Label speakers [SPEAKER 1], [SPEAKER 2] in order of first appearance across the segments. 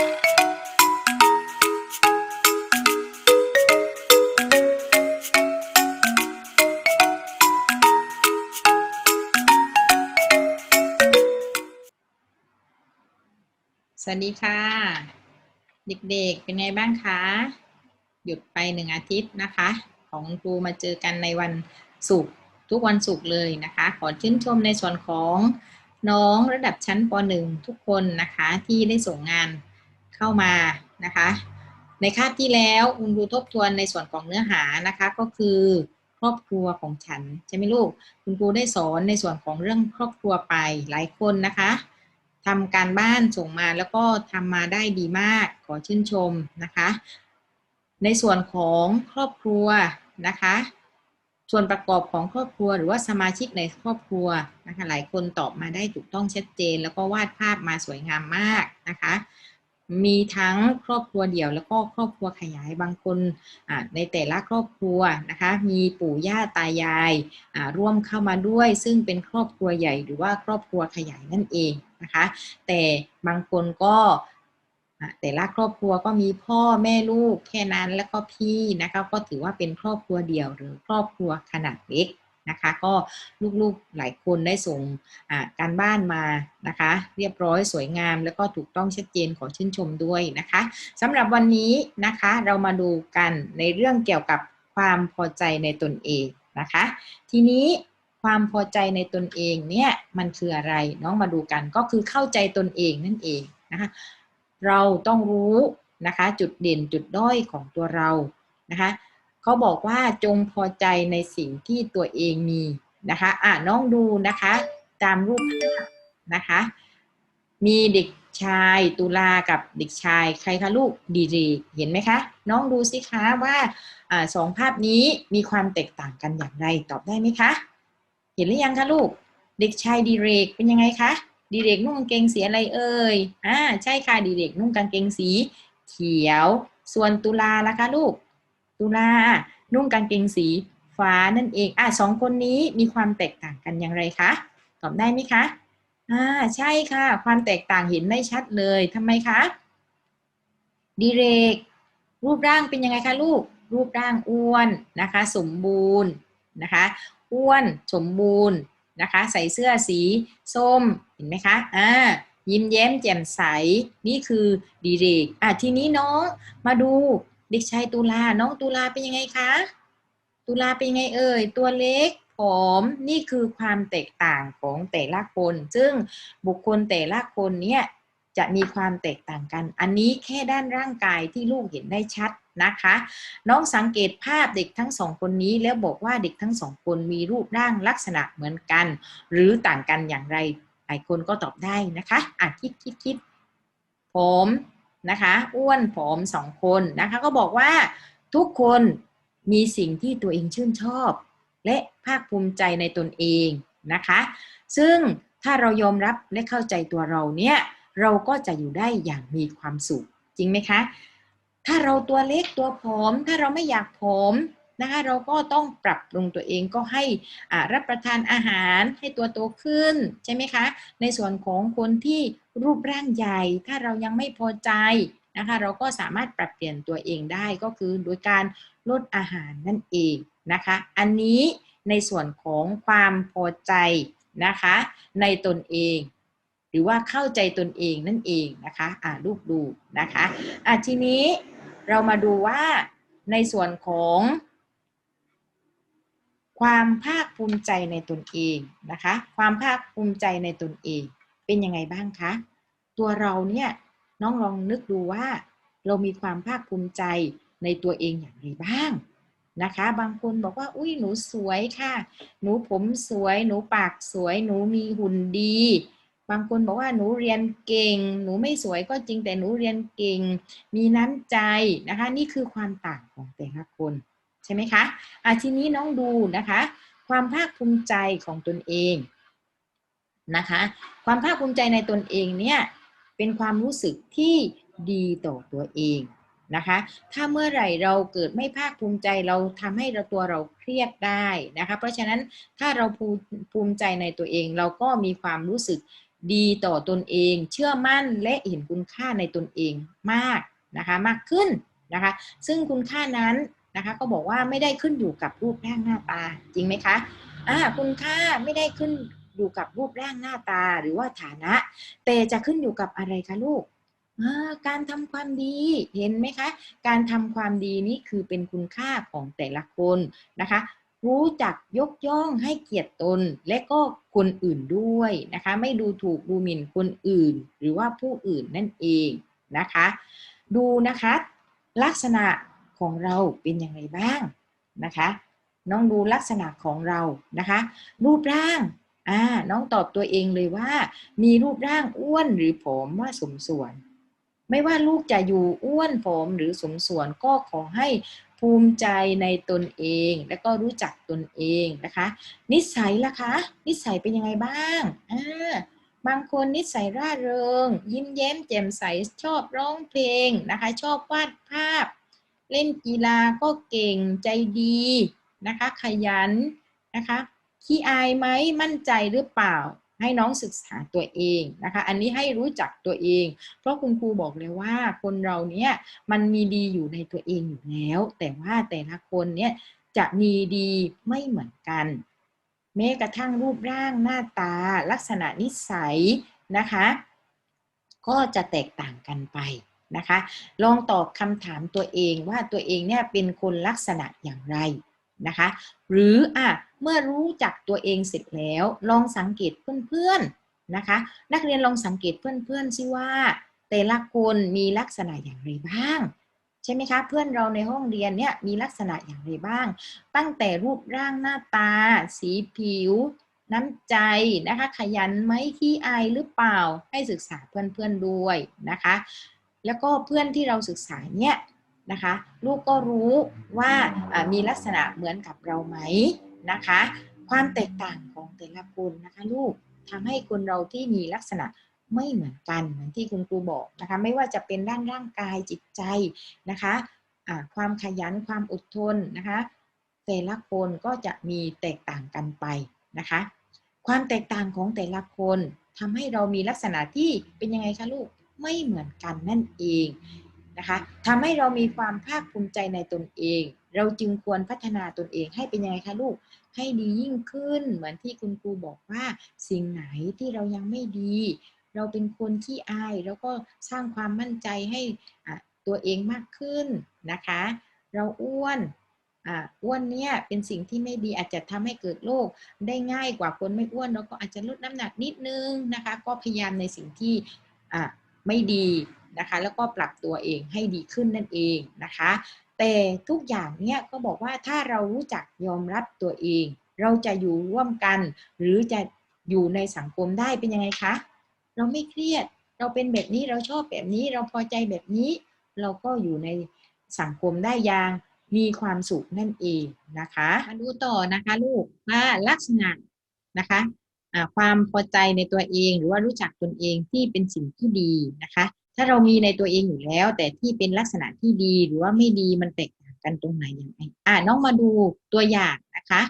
[SPEAKER 1] สวัสดีค่ะ เด็กๆเป็นไงบ้างคะ หยุดไปหนึ่งอาทิตย์นะคะ ของครูมาเจอกันในวันศุกร์ทุกวันศุกร์เลยนะคะ ขอชื่นชมในส่วนของน้องระดับชั้นป .1 ทุกคนนะคะที่ได้ส่งงาน เข้ามานะคะ ในคาบที่แล้วคุณครูทบทวนในส่วนของเนื้อหานะคะก็คือครอบครัวของฉันใช่ไหมลูก คุณครูได้สอนในส่วนของเรื่องครอบครัวไปหลายคนนะคะทำการบ้านส่งมาแล้วก็ทำมาได้ดีมากขอชื่นชมนะคะ ในส่วนของครอบครัวนะคะ ส่วนประกอบของครอบครัวหรือว่าสมาชิกในครอบครัวนะคะ หลายคนตอบมาได้ถูกต้องชัดเจน แล้วก็วาดภาพมาสวยงามมากนะคะ มีทั้งครอบครัวเดี่ยวแล้วก็ครอบครัวขยายบางคนในแต่ละครอบครัวนะคะมีปู่ย่าตายายร่วมเข้ามาด้วย ซึ่งเป็นครอบครัวใหญ่หรือว่าครอบครัวขยายนั่นเองนะคะแต่บางคนก็แต่ละครอบครัวก็มีพ่อแม่ลูกแค่นั้นแล้วก็พี่นะคะก็ถือว่าเป็นครอบครัวเดี่ยวหรือครอบครัวขนาดเล็ก นะคะ ก็ลูกๆหลายคนได้ส่งการบ้านมานะคะ เรียบร้อยสวยงาม แล้วก็ถูกต้องชัดเจนขอชื่นชมด้วยนะคะสำหรับวันนี้นะคะเรามาดูกันในเรื่องเกี่ยวกับความพอใจในตนเองนะคะ ทีนี้ความพอใจในตนเองเนี่ยมันคืออะไรน้องมาดูกันก็คือเข้าใจตนเองนั่นเองนะคะเราต้องรู้นะคะจุดเด่นจุดด้อยของตัวเรานะคะ เขาบอกว่าจงพอใจในสิ่งที่ตัวเองมีนะคะอะน้องดูนะคะตามรูปนะคะ มีเด็กชายตุลากับเด็กชายใครคะลูกดีรีเห็นไหมคะ น้องดูสิคะว่าอสองภาพนี้มีความแตกต่างกันอย่างไรตอบได้ไหมคะ เห็นหรือยังคะลูก เด็กชายดีเรกเป็นยังไงคะดีเรกนุ่งกางเกงสีอะไรเอ่ยอ่าใช่ค่ะดีเรกนุ่งกางเกงสี เขียว ส่วนตุลาล่ะคะลูก ตุลานุ่งกางเกงสีฟ้านั่นเองอะสองคนนี้มีความแตกต่างกันอย่างไรคะตอบได้ไหมคะอ่าใช่ค่ะ ความแตกต่างเห็นได้ชัดเลยทำไมคะดีเรก รูปร่างเป็นยังไงคะลูก รูปร่างอ้วนนะคะ สมบูรณ์นะคะอ้วนสมบูรณ์นะคะ ใส่เสื้อสีส้มเห็นไหมคะอ่ายิ้มแย้มแจ่มใสนี่คือดีเรกอะทีนี้น้องมาดู เด็กชายตุลา น้องตุลาเป็นยังไงคะ ตุลาเป็นยังไงเอ่ย ตัวเล็กผอม นี่คือความแตกต่างของแต่ละคน ซึ่งบุคคลแต่ละคนเนี่ยจะมีความแตกต่างกัน อันนี้แค่ด้านร่างกายที่ลูกเห็นได้ชัดนะคะ น้องสังเกตภาพเด็กทั้งสองคนนี้แล้วบอกว่าเด็กทั้งสองคนมีรูปร่างลักษณะเหมือนกัน หรือต่างกันอย่างไร หลายคนก็ตอบได้นะคะ อะคิดคิดคิดผม นะคะอ้วนผอมสองคนนะคะก็บอกว่าทุกคนมีสิ่งที่ตัวเองชื่นชอบ และภาคภูมิใจในตนเองนะคะ ซึ่งถ้าเรายอมรับและเข้าใจตัวเราเนี่ยเราก็จะอยู่ได้อย่างมีความสุขจริงไหมคะ ถ้าเราตัวเล็กตัวผอม ถ้าเราไม่อยากผอม นะคะเราก็ต้องปรับปรุงตัวเองก็ให้รับประทานอาหารให้ตัวโตขึ้นใช่ไหมคะ ในส่วนของคนที่รูปร่างใหญ่ ถ้าเรายังไม่พอใจนะคะเราก็สามารถปรับเปลี่ยนตัวเองได้ก็คือโดยการลดอาหารนั่นเองนะคะ อันนี้ในส่วนของความพอใจนะคะ ในตนเอง หรือว่าเข้าใจตนเองนั่นเองนะคะอ่าลูกดูนะคะอะทีนี้เรามาดูว่าในส่วนของ ความภาคภูมิใจในตนเองนะคะ ความภาคภูมิใจในตนเอง เป็นยังไงบ้างคะ ตัวเราเนี่ยน้องลองนึกดูว่า เรามีความภาคภูมิใจในตัวเองอย่างไรบ้างนะคะ บางคนบอกว่า อุ้ยหนูสวยค่ะ หนูผมสวย หนูปากสวย หนูมีหุ่นดี บางคนบอกว่าหนูเรียนเก่ง หนูไม่สวยก็จริงแต่หนูเรียนเก่ง มีน้ำใจนะคะ นี่คือความต่างของแต่ละคน ช่ไหมคะอะทีนี้น้องดูนะคะ ความภาคภูมิใจของตนเองนะคะ ความภาคภูมิใจในตนเองเนี่ยเป็นความรู้สึกที่ดีต่อตัวเองนะคะ ถ้าเมื่อไหร่เราเกิดไม่ภาคภูมิใจเราทำให้เราตัวเราเครียดได้นะคะ เพราะฉะนั้นถ้าเราภูมิใจในตัวเอง เราก็มีความรู้สึกดีต่อตนเอง เชื่อมั่นและเห็นคุณค่าในตนเองมากนะคะมากขึ้นนะคะ ซึ่งคุณค่านั้น นะคะก็บอกว่าไม่ได้ขึ้นอยู่กับรูปร่างหน้าตาจริงไหมคะอ่าคุณค่าไม่ได้ขึ้นอยู่กับรูปร่างหน้าตาหรือว่าฐานะ แต่จะขึ้นอยู่กับอะไรคะลูกการทำความดีเห็นไหมคะ การทำความดีนี้คือเป็นคุณค่าของแต่ละคนนะคะ รู้จักยกย่องให้เกียรติตนและก็คนอื่นด้วยนะคะ ไม่ดูถูกดูหมิ่นคนอื่น หรือว่าผู้อื่นนั่นเองนะคะ ดูนะคะ ลักษณะ ของเราเป็นยังไงบ้างนะคะน้องดูลักษณะของเรานะคะ รูปร่างอ่าน้องตอบตัวเองเลยว่า มีรูปร่างอ้วนหรือผอมว่าสมส่วน ไม่ว่าลูกจะอยู่อ้วนผอมหรือสมส่วนก็ขอให้ภูมิใจในตนเอง และก็รู้จักตนเองนะคะ นิสัยล่ะคะ นิสัยเป็นยังไงบ้างอ่าบางคนนิสัยร่าเริง ยิ้มแย้มแจ่มใสชอบร้องเพลงนะคะ ชอบวาดภาพ เล่นกีฬาก็เก่งใจดีนะคะ ขยันนะคะขี้อายไหมมั่นใจหรือเปล่า ให้น้องศึกษาตัวเองนะคะ อันนี้ให้รู้จักตัวเอง เพราะคุณครูบอกเลยว่าคนเราเนี่ยมันมีดีอยู่ในตัวเองอยู่แล้ว แต่ว่าแต่ละคนเนี่ยจะมีดีไม่เหมือนกันแม้กระทั่งรูปร่างหน้าตาลักษณะนิสัยนะคะ ก็จะแตกต่างกันไป นะคะ ลองตอบคำถามตัวเองว่าตัวเองเนี่ยเป็นคนลักษณะอย่างไรนะคะ หรืออะเมื่อรู้จักตัวเองเสร็จแล้ว ลองสังเกตเพื่อนๆนะคะ นักเรียนลองสังเกตเพื่อนๆสิว่า แต่ละคนมีลักษณะอย่างไรบ้างใช่ไหมคะเพื่อนเราในห้องเรียนเนี่ยมีลักษณะอย่างไรบ้าง ตั้งแต่รูปร่างหน้าตา สีผิว น้ำใจนะคะ ขยันไหมขี้อายหรือเปล่าให้ศึกษาเพื่อนๆด้วยนะคะ แล้วก็เพื่อนที่เราศึกษาเนี่ยนะคะลูกก็รู้ว่ามีลักษณะเหมือนกับเราไหมนะคะ ความแตกต่างของแต่ละคนนะคะลูกทำให้คนเราที่มีลักษณะไม่เหมือนกันเหมือนที่คุณครูบอกนะคะไม่ว่าจะเป็นด้านร่างกายจิตใจนะคะะความขยันความอดทนนะคะแต่ละคนก็จะมีแตกต่างกันไปนะคะ ความแตกต่างของแต่ละคนทำให้เรามีลักษณะที่เป็นยังไงคะลูก ไม่เหมือนกันนั่นเองนะคะทำให้เรามีความภาคภูมิใจในตนเอง เราจึงควรพัฒนาตนเองให้เป็นยังไงคะลูก ให้ดียิ่งขึ้น เหมือนที่คุณครูบอกว่าสิ่งไหนที่เรายังไม่ดี เราเป็นคนที่อาย แล้วก็สร้างความมั่นใจให้ตัวเองมากขึ้นนะคะ เราอ้วนอ้วนเนี่ยเป็นสิ่งที่ไม่ดีอาจจะทำให้เกิดโรคได้ง่ายกว่าคนไม่อ้วนเราก็อาจจะลดน้ำหนักนิดนึงนะคะ ก็พยายามในสิ่งที่ ไม่ดีนะคะ แล้วก็ปรับตัวเองให้ดีขึ้นนั่นเองนะคะ แต่ทุกอย่างเนี่ยก็บอกว่าถ้าเรารู้จักยอมรับตัวเอง เราจะอยู่ร่วมกัน หรือจะอยู่ในสังคมได้เป็นยังไงคะ เราไม่เครียดเราเป็นแบบนี้เราชอบแบบนี้เราพอใจแบบนี้ เราก็อยู่ในสังคมได้อย่างมีความสุขนั่นเองนะคะมาดูต่อนะคะลูกว่าลักษณะนะคะ ความพอใจในตัวเอง หรือว่ารู้จักตนเองที่เป็นสิ่งที่ดีนะคะ ถ้าเรามีในตัวเองอยู่แล้ว แต่ที่เป็นลักษณะที่ดีหรือว่าไม่ดีมันแตกต่างกันตรงไหนอย่างไรอ่าน้องมาดูตัวอย่างนะคะ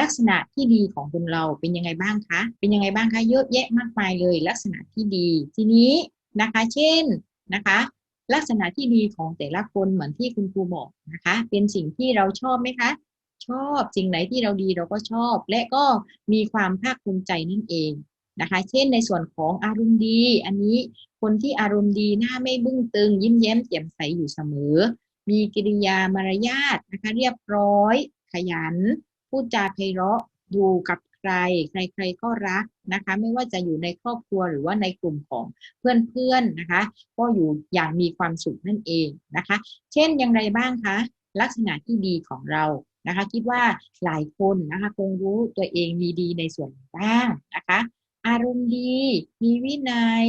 [SPEAKER 1] ลักษณะที่ดีของคนเราเป็นยังไงบ้างคะ เป็นยังไงบ้างคะเยอะแยะมากมายเลย ลักษณะที่ดี ทีนี้นะคะ เช่นนะคะ ลักษณะที่ดีของแต่ละคนเหมือนที่คุณครูบอกนะคะ เป็นสิ่งที่เราชอบไหมคะ ชอบสิ่งไหนที่เราดีเราก็ชอบ และก็มีความภาคภูมิใจนั่นเองนะคะ เช่นในส่วนของอารมณ์ดี อันนี้คนที่อารมณ์ดีหน้าไม่บึ้งตึง ยิ้มแย้มแจ่มใสอยู่เสมอ มีกิริยามารยาทนะคะเรียบร้อย ขยัน พูดจาไพเราะอยู่กับใครใครๆก็รักนะคะ ไม่ว่าจะอยู่ในครอบครัวหรือว่าในกลุ่มของเพื่อนๆนะคะ ก็อยู่อย่างมีความสุขนั่นเองนะคะ เช่นอย่างไรบ้างคะ ลักษณะที่ดีของเรา นะคะ คิดว่าหลายคนนะคะคงรู้ตัวเองมีดีในส่วนบ้างนะคะ อารมณ์ดี มีวินัย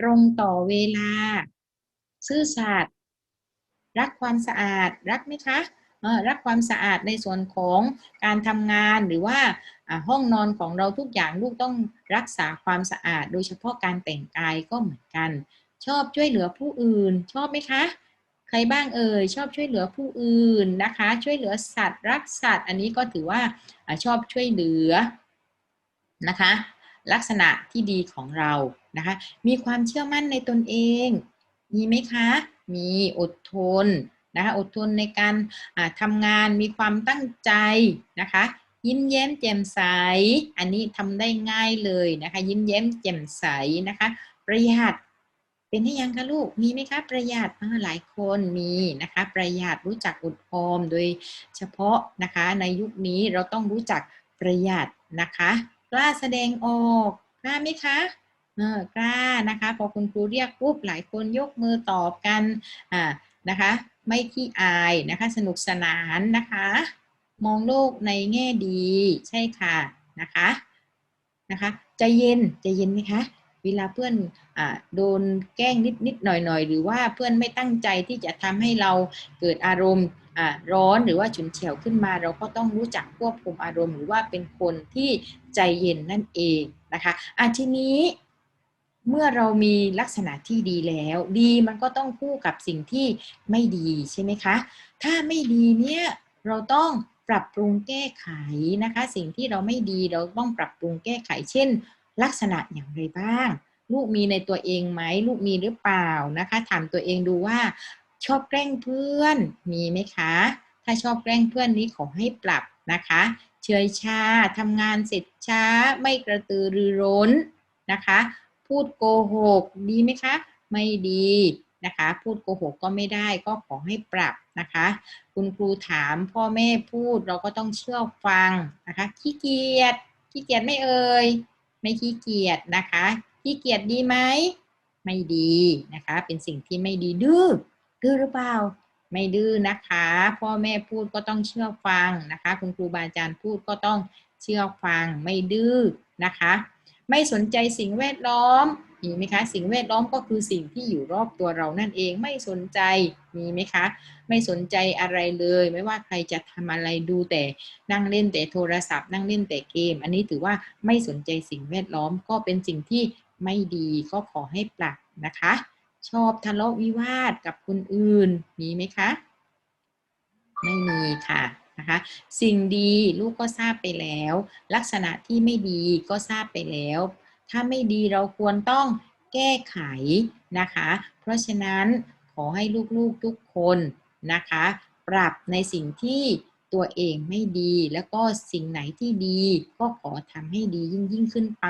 [SPEAKER 1] ตรงต่อเวลา ซื่อสัตย์รักความสะอาดรักไหมคะรักความสะอาดในส่วนของการทำงานหรือว่าห้องนอนของเราทุกอย่างลูกต้องรักษาความสะอาด โดยเฉพาะการแต่งกายก็เหมือนกัน ชอบช่วยเหลือผู้อื่น ชอบไหมคะ ใครบ้างเอ่ยชอบช่วยเหลือผู้อื่นนะคะ ช่วยเหลือสัตว์ รักสัตว์ อันนี้ก็ถือว่าชอบช่วยเหลือนะคะ ลักษณะที่ดีของเรานะคะ มีความเชื่อมั่นในตนเอง มีไหมคะ มีอดทนนะคะอดทนในการทำงานมีความตั้งใจนะคะยิ้มแย้มแจ่มใส อันนี้ทำได้ง่ายเลยนะคะ ยิ้มแย้มแจ่มใสนะคะ ประหยัด เป็นให้ยังคะลูก มีไหมคะประหยัดหลายคนมีนะคะ ประหยัดรู้จักอดออม โดยเฉพาะนะคะในยุคนี้เราต้องรู้จักประหยัดนะคะกล้าแสดงออกกล้าไหมคะเออกล้านะคะพอคุณครูเรียกปุ๊บหลายคนยกมือตอบกันอ่านะคะ ไม่ขี้อายนะคะ สนุกสนานนะคะ มองโลกในแง่ดีใช่ค่ะนะคะนะคะใจเย็นใจเย็นไหมคะ เวลาเพื่อนอโดนแกล้งนิดนิดหน่อยหน่อยหรือว่าเพื่อนไม่ตั้งใจที่จะทำให้เราเกิดอารมณ์ร้อนหรือว่าฉุนเฉียวขึ้นมา เราก็ต้องรู้จักควบคุมอารมณ์ หรือว่าเป็นคนที่ใจเย็นนั่นเองนะคะอาทีนี้เมื่อเรามีลักษณะที่ดีแล้ว ดีมันก็ต้องคู่กับสิ่งที่ไม่ดีใช่ไหมคะ ถ้าไม่ดีเนี่ยเราต้องปรับปรุงแก้ไขนะคะ สิ่งที่เราไม่ดีเราต้องปรับปรุงแก้ไข เช่น ลักษณะอย่างไรบ้าง ลูกมีในตัวเองไหมลูกมีหรือเปล่านะคะ ถามตัวเองดูว่าชอบแกล้งเพื่อนมีไหมคะ ถ้าชอบแกล้งเพื่อนนี้ขอให้ปรับนะคะ เฉยชาทำงานเสร็จช้าไม่กระตือรือร้นนะคะ พูดโกหกดีไหมคะ ไม่ดีนะคะ พูดโกหกก็ไม่ได้ก็ขอให้ปรับนะคะ คุณครูถามพ่อแม่พูดเราก็ต้องเชื่อฟังนะคะ ขี้เกียจขี้เกียจไม่เอ่ย ไม่ขี้เกียจนะคะขี้เกียจดีไหมไม่ดีนะคะ เป็นสิ่งที่ไม่ดีดื้อดื้อหรือเปล่า ไม่ดื้อนะคะ พ่อแม่พูดก็ต้องเชื่อฟังนะคะ คุณครูบาอาจารย์พูดก็ต้องเชื่อฟังไม่ดื้อนะคะ ไม่สนใจสิ่งแวดล้อม มีไหมคะสิ่งแวดล้อมก็คือสิ่งที่อยู่รอบตัวเรานั่นเองไม่สนใจมีไหมคะ ไม่สนใจอะไรเลย ไม่ว่าใครจะทำอะไรดูแต่นั่งเล่นแต่โทรศัพท์ นั่งเล่นแต่เกม อันนี้ถือว่าไม่สนใจสิ่งแวดล้อมก็เป็นสิ่งที่ไม่ดีก็ขอให้ปรับนะคะ ชอบทะเลาะวิวาทกับคนอื่นมีไหมคะ ไม่มีค่ะนะคะสิ่งดีลูกก็ทราบไปแล้ว ลักษณะที่ไม่ดีก็ทราบไปแล้ว ถ้าไม่ดีเราควรต้องแก้ไขนะคะ เพราะฉะนั้นขอให้ลูกๆทุกคนนะคะ ปรับในสิ่งที่ตัวเองไม่ดีแล้วก็สิ่งไหนที่ดีก็ขอทำให้ดียิ่งยิ่งขึ้นไป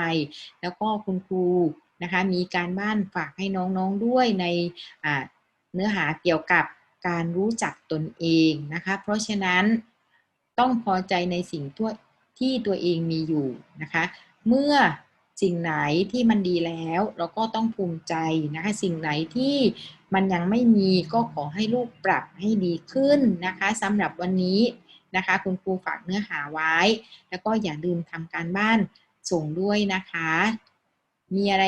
[SPEAKER 1] แล้วก็คุณครูนะคะมีการบ้านฝากให้น้องๆด้วยในเนื้อหาเกี่ยวกับการรู้จักตนเองนะคะ เพราะฉะนั้นต้องพอใจในสิ่งที่ตัวเองมีอยู่นะคะ เมื่อ สิ่งไหนที่มันดีแล้วเราก็ต้องภูมิใจนะคะสิ่งไหนที่มันยังไม่มีก็ขอให้ลูกปรับให้ดีขึ้นนะคะสำหรับวันนี้นะคะ คุณครูฝากเนื้อหาไว้ แล้วก็อย่าลืมทำการบ้านส่งด้วยนะคะ มีอะไร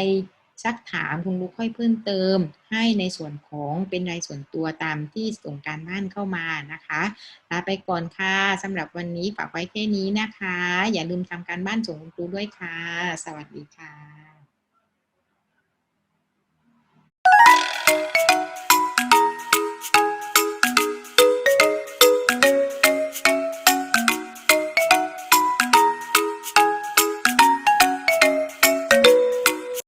[SPEAKER 1] ซักถามคุณลูกค่อยเพิ่มเติม ให้ในส่วนของเป็นรายส่วนตัวตามที่ส่งการบ้านเข้ามานะคะลาไปก่อนค่ะสำหรับวันนี้ฝากไว้แค่นี้นะคะ อย่าลืมทำการบ้านส่งคุณครูด้วยค่ะ สวัสดีค่ะ